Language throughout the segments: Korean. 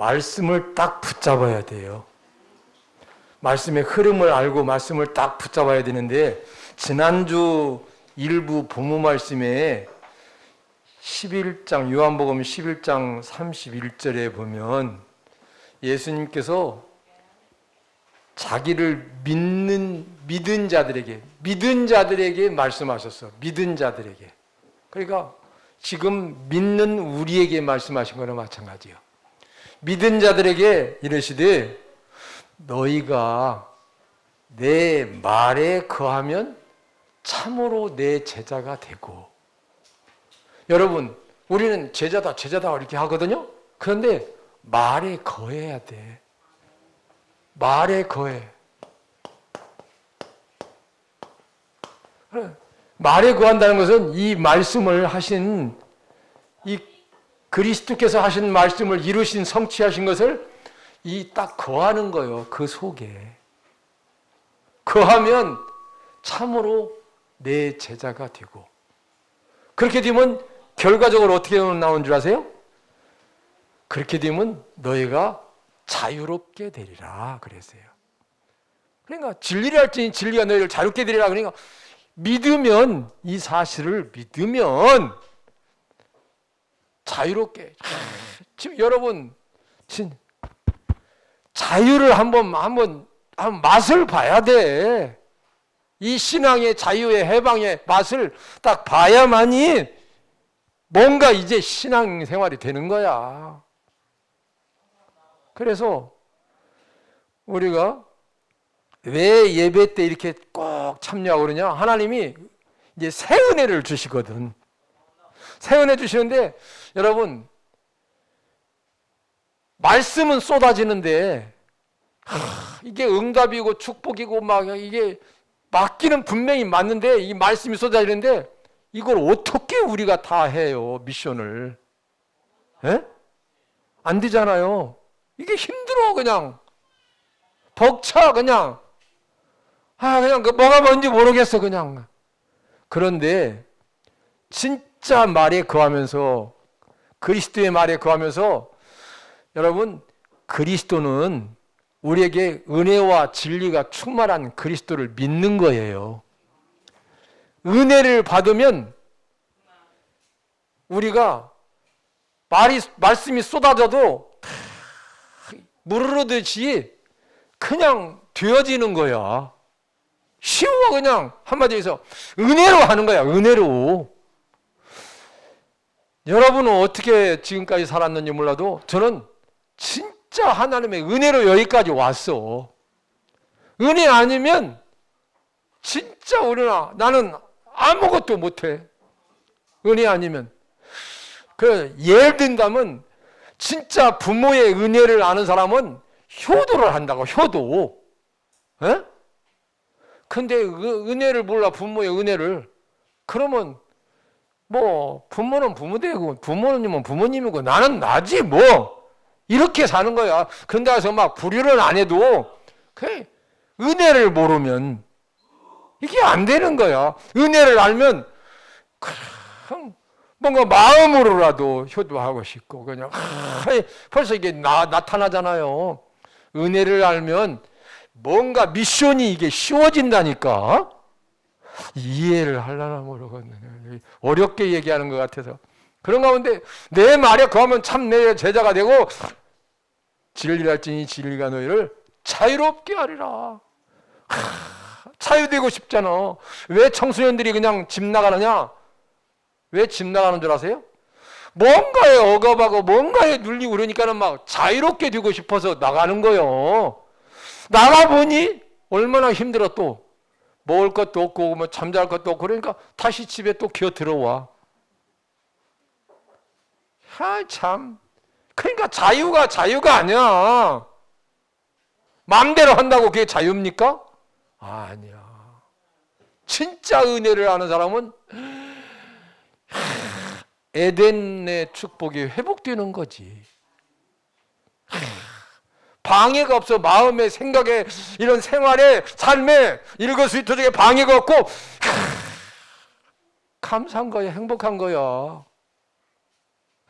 말씀을 딱 붙잡아야 돼요. 말씀의 흐름을 알고 말씀을 딱 붙잡아야 되는데 지난주 일부 본무 말씀에 11장 요한복음 11장 31절에 보면 예수님께서 자기를 믿는 믿은 자들에게 믿은 자들에게 말씀하셨어. 믿은 자들에게. 그러니까 지금 믿는 우리에게 말씀하신 거나 마찬가지요. 믿은 자들에게 이르시되 너희가 내 말에 거하면 참으로 내 제자가 되고 여러분 우리는 제자다 제자다 이렇게 하거든요. 그런데 말에 거해야 돼. 말에 거해. 말에 거한다는 것은 이 말씀을 하신 이 그리스도께서 하신 말씀을 이루신 성취하신 것을 이 딱 거하는 거예요. 그 속에. 거하면 참으로 내 제자가 되고. 그렇게 되면 결과적으로 어떻게 나오는 줄 아세요? 그렇게 되면 너희가 자유롭게 되리라 그랬어요. 그러니까 진리를 할지니 진리가 너희를 자유롭게 되리라 그러니까 믿으면 이 사실을 믿으면 자유롭게 지금 여러분 진 자유를 한번 한번 한 맛을 봐야 돼. 이 신앙의 자유의 해방의 맛을 딱 봐야만이 뭔가 이제 신앙 생활이 되는 거야. 그래서 우리가 왜 예배 때 이렇게 꼭 참여하고 그러냐? 하나님이 이제 새 은혜를 주시거든. 새 은혜 주시는데 여러분 말씀은 쏟아지는데 하, 이게 응답이고 축복이고 막 이게 맞기는 분명히 맞는데 이 말씀이 쏟아지는데 이걸 어떻게 우리가 다 해요 미션을? 에? 안 되잖아요. 이게 힘들어 그냥 벅차 그냥 아 그냥 그 뭐가 뭔지 모르겠어 그냥 그런데 진 짜 말에 거하면서 그리스도의 말에 거하면서 여러분 그리스도는 우리에게 은혜와 진리가 충만한 그리스도를 믿는 거예요. 은혜를 받으면 우리가 말이 말씀이 쏟아져도 무르르듯이 그냥 되어지는 거야. 쉬워 그냥 한마디에서 은혜로 하는 거야. 은혜로. 여러분은 어떻게 지금까지 살았는지 몰라도 저는 진짜 하나님의 은혜로 여기까지 왔어. 은혜 아니면 진짜 우리나 나는 아무것도 못해. 은혜 아니면. 그 예를 든다면 진짜 부모의 은혜를 아는 사람은 효도를 한다고 효도. 에? 근데 은혜를 몰라 부모의 은혜를 그러면 뭐 부모는 부모되고 부모님은 부모님이고 나는 나지 뭐 이렇게 사는 거야. 그런데 가서 막 불효를 안 해도 그 은혜를 모르면 이게 안 되는 거야. 은혜를 알면 뭔가 마음으로라도 효도하고 싶고 그냥 벌써 이게 나, 나타나잖아요. 은혜를 알면 뭔가 미션이 이게 쉬워진다니까. 이해를 하려나 모르겠네. 어렵게 얘기하는 것 같아서. 그런 가운데 내 말에 거하면 참 내 제자가 되고 진리랄지니 진리가 너희를 자유롭게 하리라. 하, 자유되고 싶잖아. 왜 청소년들이 그냥 집 나가느냐? 왜 집 나가는 줄 아세요? 뭔가에 억압하고 뭔가에 눌리고 그러니까는 막 자유롭게 되고 싶어서 나가는 거요. 나가보니 얼마나 힘들어 또. 먹을 것도 없고 뭐 잠잘 것도 없고 그러니까 다시 집에 또 기어 들어와. 아, 참. 그러니까 자유가 자유가 아니야. 마음대로 한다고 그게 자유입니까? 아, 아니야. 진짜 은혜를 아는 사람은 에덴의 축복이 회복되는 거지. 방해가 없어 마음에 생각에 이런 생활에 삶에 일거수일투족에 방해가 없고 감사한 거야 행복한 거야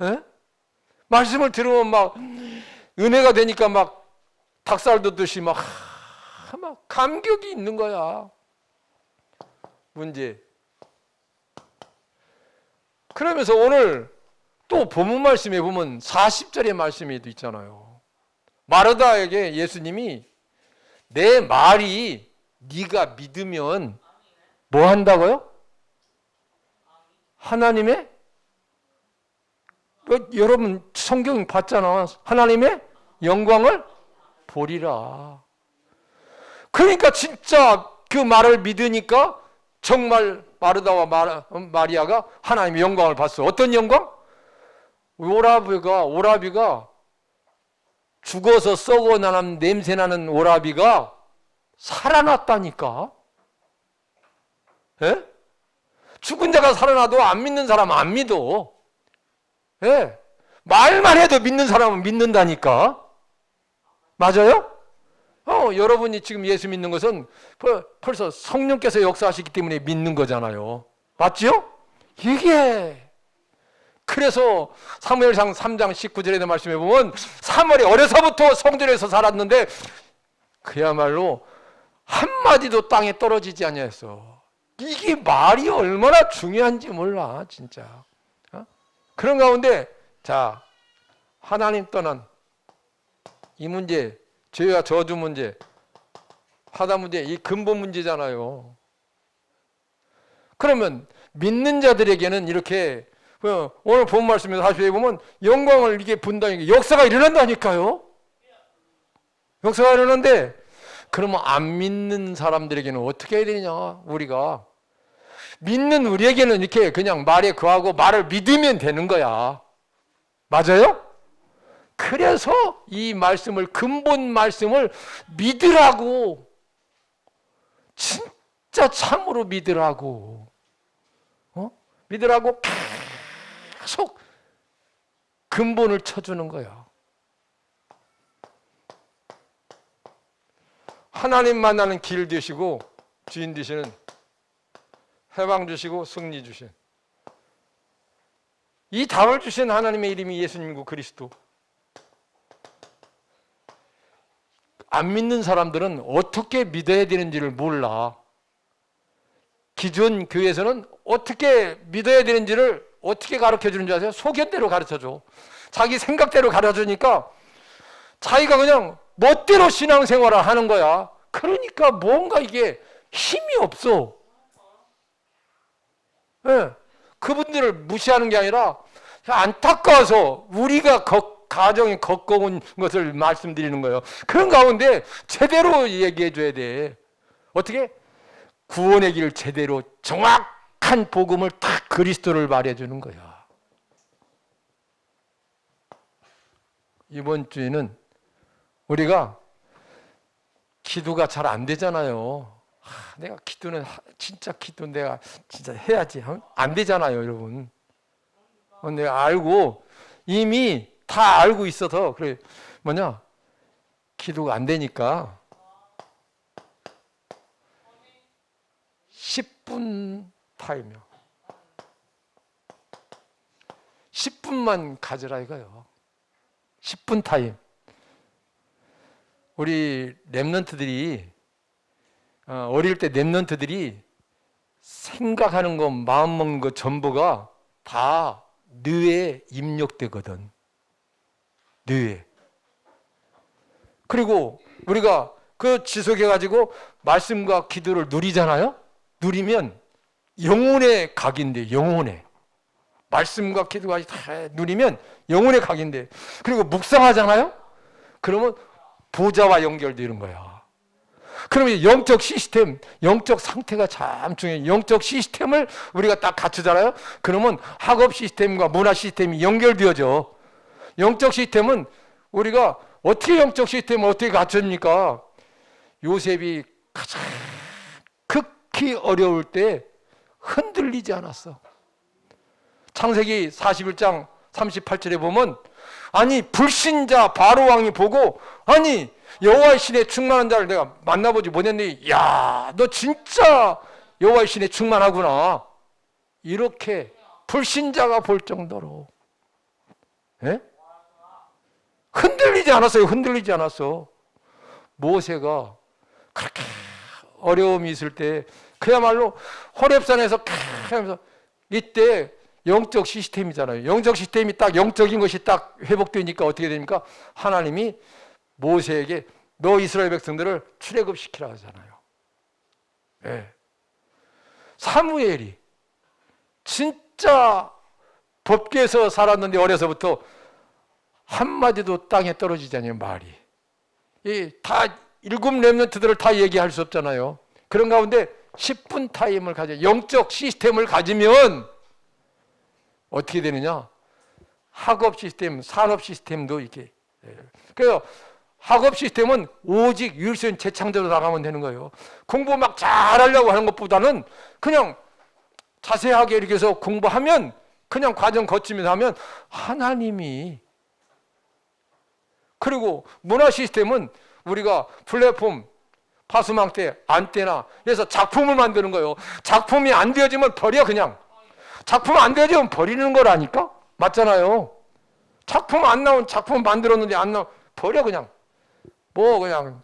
에? 말씀을 들으면 막 은혜가 되니까 막 닭살 돋듯이 막, 하, 막 감격이 있는 거야. 문제. 그러면서 오늘 또 본문 말씀에 보면 40절의 말씀에도 있잖아요. 마르다에게 예수님이 내 말이 네가 믿으면 뭐 한다고요? 하나님의 뭐, 여러분 성경 봤잖아. 하나님의 영광을 보리라. 그러니까 진짜 그 말을 믿으니까 정말 마르다와 마리아가 하나님의 영광을 봤어. 어떤 영광? 오라비가 오라비가 죽어서 썩어 나는 냄새 나는 오라비가 살아났다니까. 예? 죽은 자가 살아나도 안 믿는 사람은 안 믿어. 예. 말만 해도 믿는 사람은 믿는다니까. 맞아요? 어, 여러분이 지금 예수 믿는 것은 벌- 벌써 성령께서 역사하시기 때문에 믿는 거잖아요. 맞죠? 이게 그래서 사무엘상 3장 19절에 말씀해 보면 사무엘이 어려서부터 성전에서 살았는데 그야말로 한마디도 땅에 떨어지지 아니했어. 이게 말이 얼마나 중요한지 몰라, 진짜. 어? 그런 가운데 자 하나님 떠난 이 문제, 죄와 저주 문제, 하다 문제, 이 근본 문제잖아요. 그러면 믿는 자들에게는 이렇게 어, 오늘 본 말씀에서 하시에 보면 영광을 이게 분다니까 역사가 일어난다니까요. 역사가 일어나는데 그러면 안 믿는 사람들에게는 어떻게 해야 되냐 우리가 믿는 우리에게는 이렇게 그냥 말에 거하고 말을 믿으면 되는 거야. 맞아요? 그래서 이 말씀을 근본 말씀을 믿으라고 진짜 참으로 믿으라고 어? 믿으라고 근본을 쳐주는 거야. 하나님 만나는 길 되시고 주인 되시는 해방 주시고 승리 주신 이 답을 주신 하나님의 이름이 예수님이고 그리스도. 안 믿는 사람들은 어떻게 믿어야 되는지를 몰라. 기존 교회에서는 어떻게 믿어야 되는지를 어떻게 가르쳐 주는지 아세요? 소견대로 가르쳐 줘. 자기 생각대로 가르쳐 주니까 자기가 그냥 멋대로 신앙생활을 하는 거야. 그러니까 뭔가 이게 힘이 없어. 예. 그분들을 무시하는 게 아니라 안타까워서 우리가 거, 가정에 겪어온 것을 말씀드리는 거예요. 그런 가운데 제대로 얘기해 줘야 돼. 어떻게? 구원의 길 제대로 정확 한 복음을 딱 그리스도를 말해 주는 거야. 이번 주에는 우리가 기도가 잘 안 되잖아요. 하, 내가 기도는 하- 진짜 기도 내가 진짜 해야지 안 되잖아요, 여러분. 어, 내가 알고 이미 다 알고 있어서 그래 뭐냐 기도가 안 되니까 10분 타임이요. 10분만 가져라 이거요. 10분 타임. 우리 랩런트들이 어, 어릴 때 랩런트들이 생각하는 것, 마음 먹는 것 전부가 다 뇌에 입력되거든. 뇌에. 그리고 우리가 그 지속해 가지고 말씀과 기도를 누리잖아요. 누리면 영혼의 각인데 영혼의 말씀과 기도가 다 누리면 영혼의 각인데 그리고 묵상하잖아요. 그러면 보좌와 연결되는 거야. 그러면 영적 시스템, 영적 상태가 참 중요해요. 영적 시스템을 우리가 딱 갖추잖아요. 그러면 학업 시스템과 문화 시스템이 연결되어져. 영적 시스템은 우리가 어떻게 영적 시스템을 어떻게 갖춥니까? 요셉이 가장 극히 어려울 때 흔들리지 않았어. 창세기 41장 38절에 보면 아니 불신자 바로 왕이 보고 아니 여호와의 신에 충만한 자를 내가 만나보지 못했는데 야 너 진짜 여호와의 신에 충만하구나 이렇게 불신자가 볼 정도로 예? 흔들리 흔들리지 않았어요. 흔들리지 않았어. 모세가 그렇게 어려움이 있을 때 그야말로 호랩산에서 하면서 이때 영적 시스템이잖아요. 영적 시스템이 딱 영적인 것이 딱 회복되니까 어떻게 됩니까? 하나님이 모세에게 너 이스라엘 백성들을 출애굽시키라 하잖아요. 예. 사무엘이 진짜 법계에서 살았는데 어려서부터 한마디도 땅에 떨어지지 않아요, 말이. 이 다 일곱 렘넌트들을 다 얘기할 수 없잖아요. 그런 가운데 10분 타임을 가져 영적 시스템을 가지면 어떻게 되느냐? 학업 시스템, 산업 시스템도 이렇게. 예. 그래서 학업 시스템은 오직 유일선 재창조로 나가면 되는 거예요. 공부 막 잘하려고 하는 것보다는 그냥 자세하게 이렇게 해서 공부하면 그냥 과정 거치면서 하면 하나님이 그리고 문화 시스템은 우리가 플랫폼 파수망대 안테나 그래서 작품을 만드는 거예요. 작품이 안 되어지면 버려 그냥. 작품 안 되어지면 버리는 거라니까? 맞잖아요. 작품 안 나온 작품 만들었는데 안 나온 버려 그냥. 뭐 그냥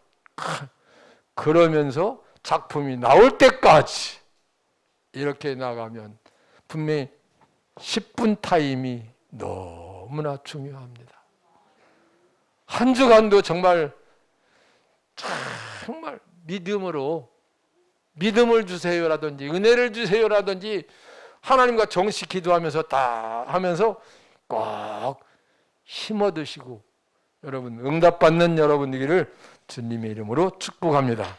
그러면서 작품이 나올 때까지 이렇게 나가면 분명히 10분 타임이 너무나 중요합니다. 한 주간도 정말 정말 믿음으로 믿음을 주세요라든지 은혜를 주세요라든지 하나님과 정식 기도하면서 다 하면서 꼭힘 얻으시고 여러분 응답받는 여러분 되기를 주님의 이름으로 축복합니다.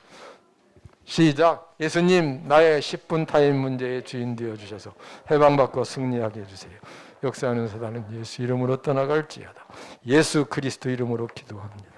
시작. 예수님 나의 10분 타임 문제의 주인 되어 주셔서 해방받고 승리하게 해 주세요. 역사하는 사단은 예수 이름으로 떠나갈지어다. 예수 그리스도 이름으로 기도합니다.